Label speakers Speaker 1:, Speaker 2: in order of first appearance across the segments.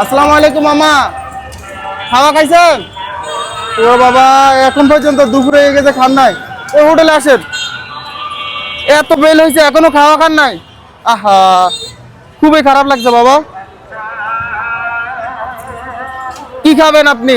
Speaker 1: আসসালামু আলাইকুম, মামা। খাওয়া খাইছেন? ও বাবা, এখন পর্যন্ত দুপুরে গেছে, খান নাই। ওই হোটেলে আসেন। এত বেল হয়েছে, এখনও খাওয়া খান নাই। আহা, খুবই খারাপ লাগছে, বাবা। কি খাবেন আপনি?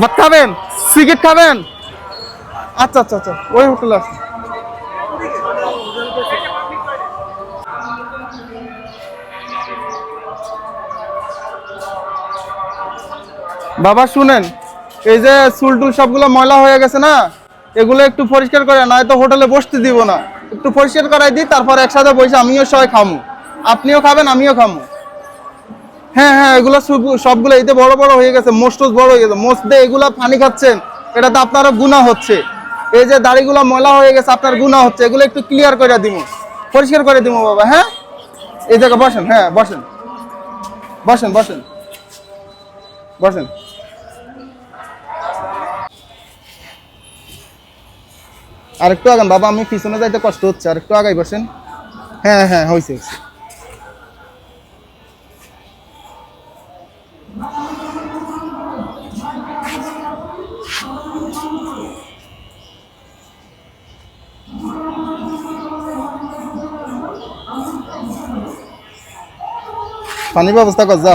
Speaker 1: ভাত খাবেন? সিগারেট খাবেন? আচ্ছা আচ্ছা আচ্ছা ওই হোটেলে আসেন। বাবা, শুনেন, এই যে চুলটুল সবগুলো ময়লা হয়ে গেছে না, এগুলো একটু পরিষ্কার করে, নয়তো হোটেলে বসতে দিব না। একটু পরিষ্কার করাই দিই, তারপর একসাথে বসে আমিও সবাই খামু। আপনিও খাবেন, আমিও খামু। হ্যাঁ হ্যাঁ এগুলো সব- সবগুলো এতে বড় বড় হয়ে গেছে মোস্ট বড় হয়ে গেছে মোস্ট দিয়ে এগুলো পানি খাচ্ছেন, এটা তো আপনারও গুণা হচ্ছে। এই যে দাড়িগুলো ময়লা হয়ে গেছে, আপনার গুণা হচ্ছে, এগুলো একটু ক্লিয়ার করে দিব পরিষ্কার করে দিব বাবা হ্যাঁ? এই জায়গায় বসেন হ্যাঁ বসেন। বসেন বসেন। বসেন। আর একটু আগান বাবা, আমি পিছনে যাইতে কষ্ট হচ্ছে আর একটু আগাই বসেন। হ্যাঁ হ্যাঁ হয়েছে হয়েছে পানি ব্যবস্থা কর, যা।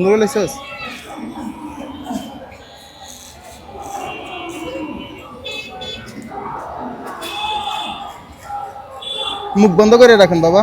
Speaker 1: নুরুল ইসস মুখ বন্ধ করে রাখেন বাবা।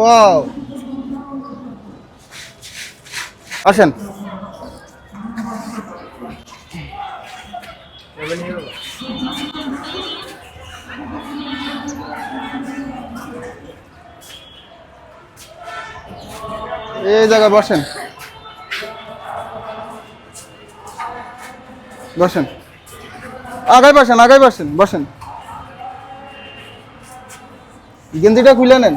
Speaker 1: ওয়াও আসেন এই জায়গায় বসেন। বসেন। আগায় বসেন আগায় বসেন বসেন। গেঞ্জিটা খুলে নেন।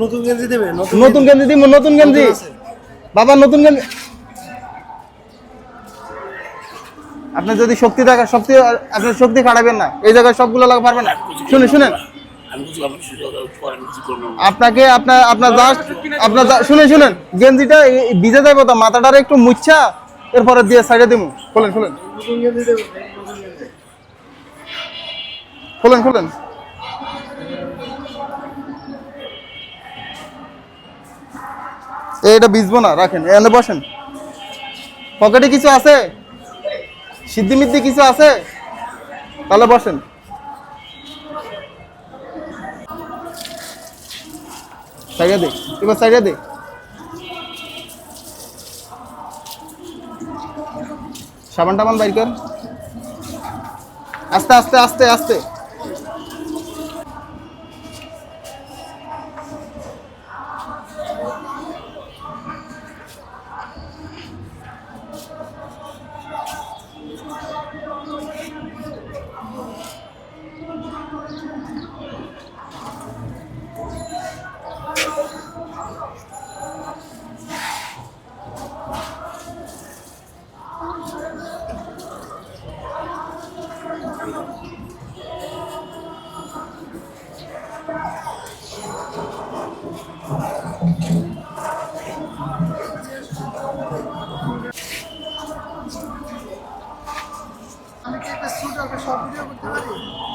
Speaker 2: নতুন- গেঞ্জি দেবে?
Speaker 1: নতুন গেঞ্জি দিব নতুন গেঞ্জি। বাবা নতুন গেঞ্জি আপনার যদি শক্তি থাকে শক্তি আপনার শক্তি খাটাবেন না। এই জায়গায় সবগুলো লাগা পারবেন না। শুনে শুনেন আপনাকে আপনার আপনার জাস্ট আপনার শুনে শুনেন গেঞ্জিটা ভিজে যাইব তো মাথাটারে একটু মুচ্ছা এরপরে দিয়ে সাইডে দিব খোলেন খোলেন। খোলেন খোলেন। এটা ভিজবো না, রাখেন। এনে বসেন। পকেটে কিছু আছে? সিদ্ধি মিদ্ধি কিছু আছে? তাহলে বসেন। সাইডে দে দে। সাবান টাবান বাইর কর। আস্তে আস্তে আস্তে আস্তে।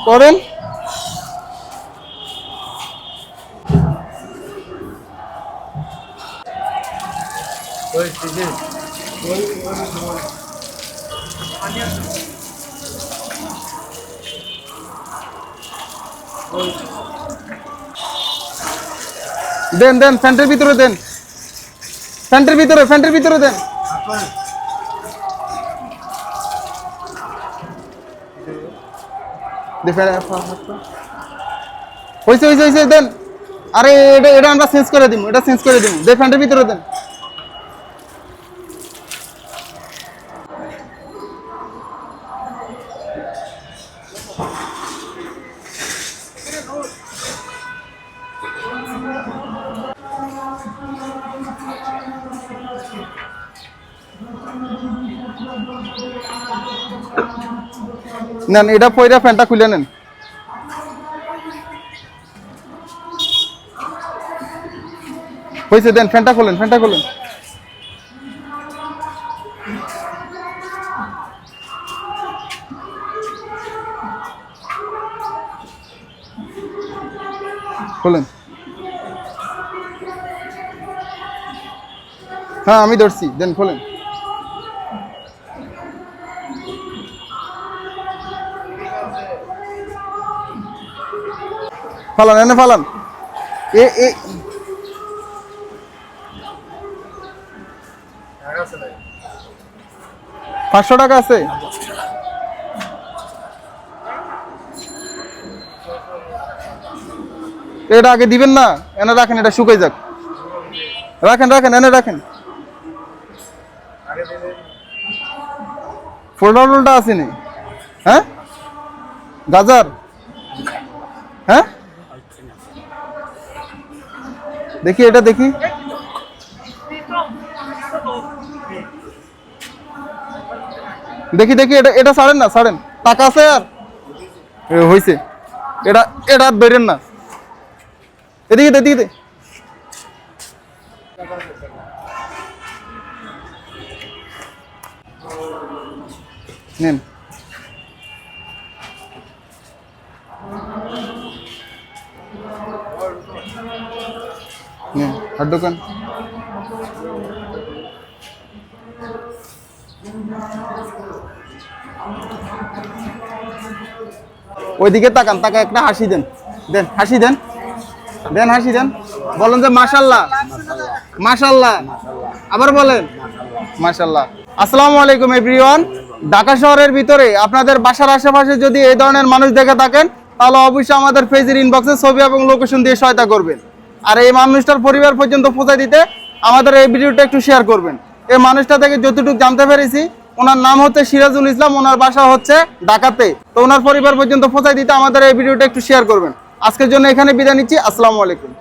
Speaker 1: করেন
Speaker 2: ওই টিকে ওই ওই
Speaker 1: দেন দেন ফ্যান্টের ভিতরে দেন ফ্যান্টের ভিতরে ফ্যান্টের ভিতরে দেন হয়েছে হয়েছে হয়েছে দেন। আরে, এটা এটা আমরা চেঞ্জ করে দিব এটা চেঞ্জ করে দিব দে ফ্যান্টের ভিতরে দেন। নেন, এটা পয়রা ফ্যানটা খুলে নেন। হয়েছে, দেন ফ্যানটা খোলেন ফ্যানটা খোলেন। খোলেন। হ্যাঁ আমি ধরছি, দেন, খোলেন। ফালান, এনে ফালান। এ এ। পাঁচশো টাকা আছে। এটা আগে দিবেন না, এনে রাখেন, এটা শুকাই যাক। রাখেন রাখেন, এনে রাখেন।
Speaker 2: আগে দিলে
Speaker 1: ফোল্ডা আসেনি। হ্যাঁ? গাজার? হ্যাঁ? দেখি এটা দেখি। দেখি দেখি এটা এটা ছাড়েন না ছাড়েন। টাকা আছে আর? এ, হইছে। এটা এটা বেরেন না। এদিকে এদিকে। নেন। নেন আর দোকান ওইদিকে তাকান তাকা একটা হাসি দেন। দেন, হাসি দেন। দেন, হাসি দেন। বলেন যে মাশাল্লাহ। মাশাল্লাহ। আবার বলেন। মাশাল্লাহ। আসসালামু আলাইকুম, এভরিওয়ান। ঢাকা শহরের ভিতরে আপনাদের বাসার আশেপাশে যদি এই ধরনের মানুষ দেখে থাকেন, তাহলে অবশ্যই আমাদের পেজের ইনবক্সে ছবি এবং লোকেশন দিয়ে সহায়তা করবেন। আর এই মানুষটার পরিবার পর্যন্ত পৌঁছে দিতে আমাদের এই ভিডিওটা একটু শেয়ার করবেন। এই মানুষটা থেকে যতটুকু জানতে পেরেছি, ওনার নাম হচ্ছে সিরাজুল ইসলাম, ওনার বাসা হচ্ছে ঢাকাতে। তো ওনার পরিবার পর্যন্ত পৌঁছায় দিতে আমাদের এই ভিডিওটা একটু শেয়ার করবেন। আজকের জন্য এখানে বিদায় নিচ্ছি, আসসালামু আলাইকুম।